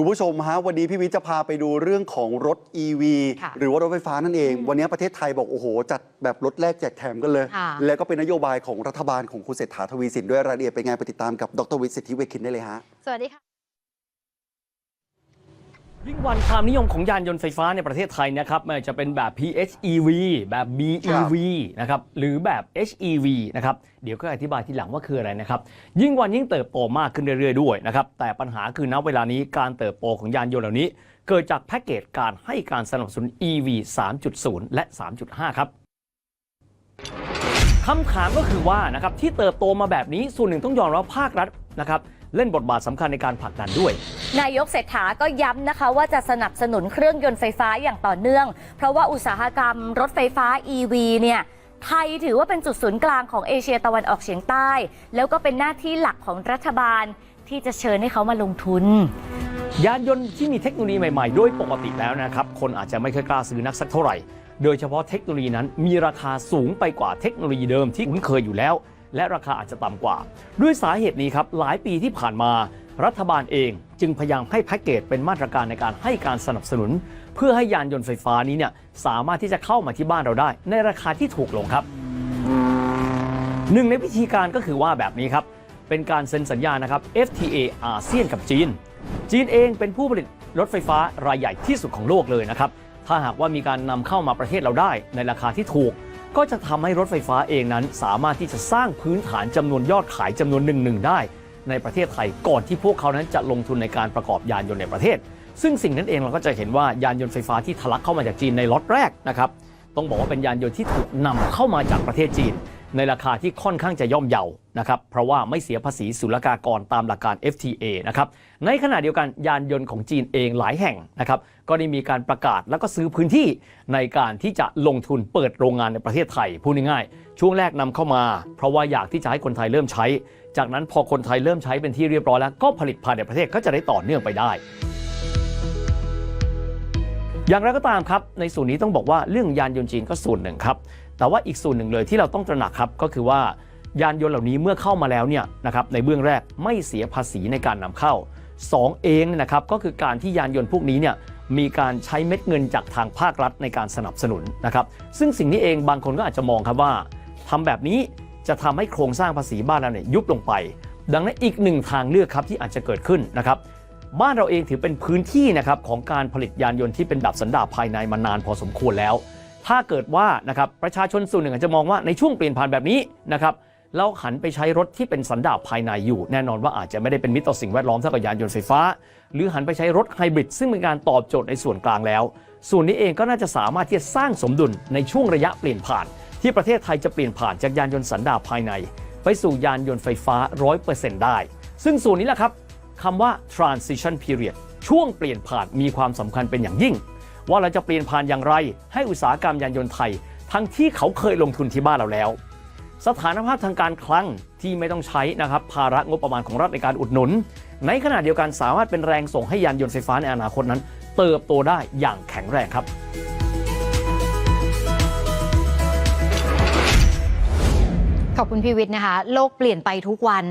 คุณผู้ชมฮะวันนี้พี่วิทย์จะพาไปดูเรื่องของรถ EV ค่ะหรือว่ารถไฟฟ้านั่นเอง วันนี้ประเทศไทยบอกโอ้โห จัดแบบรถแรกแจกแถมกันเลยค่ะแล้วก็เป็นนโยบายของรัฐบาลของคุณเศรษฐาทวีสินด้วยรายละเอียดเป็นไงไปติดตามกับดรวิทย์สิทธิเวคินได้เลยฮะ สวัสดีค่ะ ยิ่งวันความนิยมของยานยนต์ไฟฟ้าในประเทศไทยนะครับไม่ว่าจะเป็นแบบ PHEV แบบ BEV นะครับหรือแบบ HEV นะครับเดี๋ยวก็อธิบายทีหลังว่าคืออะไรนะครับ ยิ่งวันยิ่งเติบโตมากขึ้นเรื่อยๆด้วยนะครับแต่ปัญหาคือณเวลานี้การเติบโตของยานยนต์เหล่านี้ เกิดจากแพ็กเกจการให้การสนับสนุน EV 3.0 และ 3.5 ครับคำถามก็คือว่านะครับที่เติบโตมาแบบนี้ส่วนหนึ่งต้องยอมรับภาครัฐนะครับ เล่นบทบาทสำคัญในการผลักดันด้วย นายกเศรษฐาก็ย้ำนะคะว่าจะสนับสนุนเครื่องยนต์ไฟฟ้าอย่างต่อเนื่อง เพราะว่าอุตสาหกรรมรถไฟฟ้า EV เนี่ยไทยถือว่าเป็นจุดศูนย์กลางของเอเชียตะวันออกเฉียงใต้ แล้วก็เป็นหน้าที่หลักของรัฐบาลที่จะเชิญให้เขามาลงทุน ยานยนต์ที่มีเทคโนโลยีใหม่ๆ โดยปกติแล้วนะครับ คนอาจจะไม่ค่อยกล้าซื้อนักสักเท่าไหร่ โดยเฉพาะเทคโนโลยีนั้นมีราคาสูงไปกว่าเทคโนโลยีเดิมที่คุ้นเคยอยู่แล้ว และราคาอาจจะต่ำกว่า ด้วยสาเหตุนี้ครับหลายปีที่ผ่านมา รัฐบาลเองจึงพยายามให้แพ็กเกจเป็นมาตรการในการให้การสนับสนุน เพื่อให้ยานยนต์ไฟฟ้านี้เนี่ยสามารถที่จะเข้ามาที่บ้านเราได้ ในราคาที่ถูกลงครับหนึ่งในวิธีการก็คือว่าแบบนี้ครับเป็นการเซ็นสัญญานะครับ FTA อาเซียนกับจีน จีนเองเป็นผู้ผลิตรถไฟฟ้ารายใหญ่ที่สุดของโลกเลยนะครับ ถ้าหากว่ามีการนำเข้ามาประเทศเราได้ในราคาที่ถูก ก็จะทำให้รถไฟฟ้าเองนั้น สามารถที่จะสร้างพื้นฐานจำนวนยอดขายจำนวนหนึ่งหนึ่งได้ ในประเทศไทยก่อนที่พวกเขานั้นจะลงทุนในการประกอบยานยนต์ในประเทศ ซึ่งสิ่งนั้นเองเราก็จะเห็นว่ายานยนต์ไฟฟ้าที่ทะลักเข้ามาจากจีนในล็อตแรกนะครับต้องบอกว่าเป็นยานยนต์ที่ถูกนำเข้ามาจากประเทศจีน ในราคาที่ค่อนข้างจะย่อมเยานะครับเพราะว่าไม่เสียภาษีศุลกากรตามหลักการ FTA นะครับในขณะเดียวกันยานยนต์ของจีนเองหลายแห่งนะครับก็ได้มีการประกาศแล้วก็ซื้อพื้นที่ในการที่จะลงทุนเปิดโรงงานในประเทศไทยพูดง่ายๆช่วงแรกนำเข้ามา เพราะว่าอยากที่จะให้คนไทยเริ่มใช้ จากนั้นพอคนไทยเริ่มใช้เป็นที่เรียบร้อยแล้วก็ผลิตภายในประเทศก็จะได้ต่อเนื่องไปได้ อย่างไรก็ตามครับ ในส่วนนี้ต้องบอกว่าเรื่องยานยนต์จีนก็ส่วนหนึ่งครับ แต่ว่าอีกส่วนหนึ่งเลยที่เราต้องตระหนักครับก็คือว่ายานยนต์เหล่านี้เมื่อเข้ามาแล้วเนี่ยนะครับในเบื้องแรกไม่เสียภาษีในการนำเข้า 2 เองเนยนะครับก็คือการที่ยานยนต์พวกนี้เนี่ยมีการใช้เม็ดเงินจากทางภาครัฐในการสนับสนุนนะครับซึ่งสิ่งนี้เองบางคนก็อาจจะมองครับว่าทำแบบนี้จะทำให้โครงสร้างภาษีบ้านเราเนี่ยยุบลงไป ดังนั้นอีกหนึ่งทางเลือกครับที่อาจจะเกิดขึ้นนะครับ บ้านเราเองถือเป็นพื้นที่นะครับของการผลิตยานยนต์ที่เป็นแบบสันดาปภายในมานานพอสมควรแล้ว ถ้าเกิดว่านะครับประชาชนส่วนหนึ่งอาจจะมองว่าในช่วงเปลี่ยนผ่านแบบนี้นะครับเราหันไปใช้รถที่เป็นสันดาปภายในอยู่ แน่นอนว่าอาจจะไม่ได้เป็นมิตรต่อสิ่งแวดล้อมเท่ากับยานยนต์ไฟฟ้า หรือหันไปใช้รถไฮบริดซึ่งเป็นการตอบโจทย์ในส่วนกลางแล้ว ส่วนนี้เองก็น่าจะสามารถที่จะสร้างสมดุลในช่วงระยะเปลี่ยนผ่าน ที่ประเทศไทยจะเปลี่ยนผ่านจากยานยนต์สันดาปภายใน ไปสู่ยานยนต์ไฟฟ้า 100%ได้ ซึ่งส่วนนี้แหละครับ คำว่า transition period ช่วงเปลี่ยนผ่านมีความสำคัญเป็นอย่างยิ่ง ว่าเราจะเปลี่ยนผ่านอย่างไร ให้อุตสาหกรรมยานยนต์ไทย ทั้งที่เขาเคยลงทุนที่บ้านเราแล้ว สถานภาพทางการคลังที่ไม่ต้องใช้นะครับภาระงบประมาณของรัฐในการอุดหนุน ในขณะเดียวกันสามารถเป็นแรงส่งให้ยานยนต์ไฟฟ้าในอนาคตนั้น เติบโตได้อย่างแข็งแรงครับขอบคุณพี่วิทย์นะคะ โลกเปลี่ยนไปทุกวัน